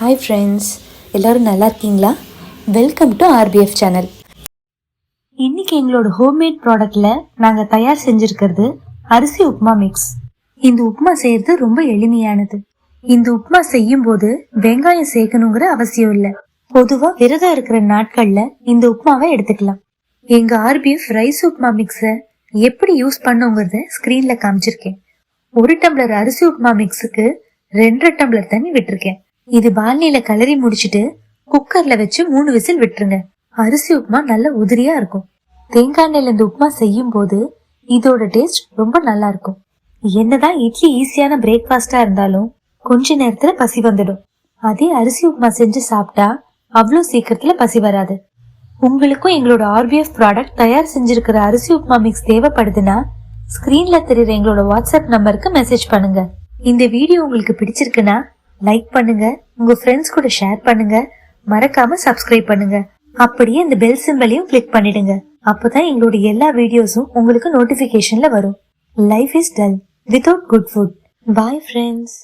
Hi friends எல்லோரும் நல்லா இருக்கீங்களா? வெல்கம் டு ஆர்பிஎஃப் சேனல் இன்றைக்கி எங்களோட ஹோம்மேட் ப்ராடக்டில் நாங்கள் தயார் செஞ்சுருக்கிறது அரிசி உப்புமா மிக்ஸ் இந்த உப்புமா செய்கிறது ரொம்ப எளிமையானது. இந்த உப்புமா செய்யும் போது வெங்காயம் சேர்க்கணுங்கிற அவசியம் இல்லை. பொதுவாக விரதம் இருக்கிற நாட்களில் இந்த உப்புமாவை எடுத்துக்கலாம். எங்கள் ஆர்பிஎஃப் ரைஸ் உப்புமா மிக்ஸை எப்படி யூஸ் பண்ணுங்கிறத ஸ்க்ரீனில் காமிச்சிருக்கேன். ஒரு டம்ளர் அரிசி உப்புமா மிக்ஸுக்கு ரெண்டரை டம்ளர் தண்ணி விட்டிருக்கேன். இது பால்னில கலரி முடிச்சிட்டு குக்கர்ல வச்சு மூணு விசில் விட்டுருங்க. அரிசி உப்புமா நல்ல உதிரியா இருக்கும். தேங்காய் எண்ணெயில இந்த உப்புமா செய்யும் போது இதோட டேஸ்ட் ரொம்ப நல்லா இருக்கும். என்னதான் இட்லி ஈஸியான பிரேக்ஃபாஸ்டா இருந்தாலும் கொஞ்ச நேரத்துல பசி வந்துடும். அதே அரிசி உப்புமா செஞ்சு சாப்பிட்டா அவ்வளோ சீக்கிரத்துல பசி வராது. உங்களுக்கும் எங்களோட ஆர்பிஎஃப் ப்ராடக்ட் தயார் செஞ்சிருக்கிற அரிசி உப்புமா மிக்ஸ் தேவைப்படுதுன்னா ஸ்கிரீன்ல தெரியுற எங்களோட வாட்ஸ்அப் நம்பருக்கு மெசேஜ் பண்ணுங்க. இந்த வீடியோ உங்களுக்கு பிடிச்சிருக்குன்னா லைக் பண்ணுங்க உங்க ஃப்ரெண்ட்ஸ் கூட ஷேர் பண்ணுங்க மறக்காம சப்ஸ்கிரைப் பண்ணுங்க. அப்படியே இந்த பெல் சிம்பலையும் கிளிக் பண்ணிடுங்க. அப்பதான் எங்களோட எல்லா வீடியோஸும் உங்களுக்கு நோட்டிபிகேஷன்ல வரும். Life is dull without good food boy friends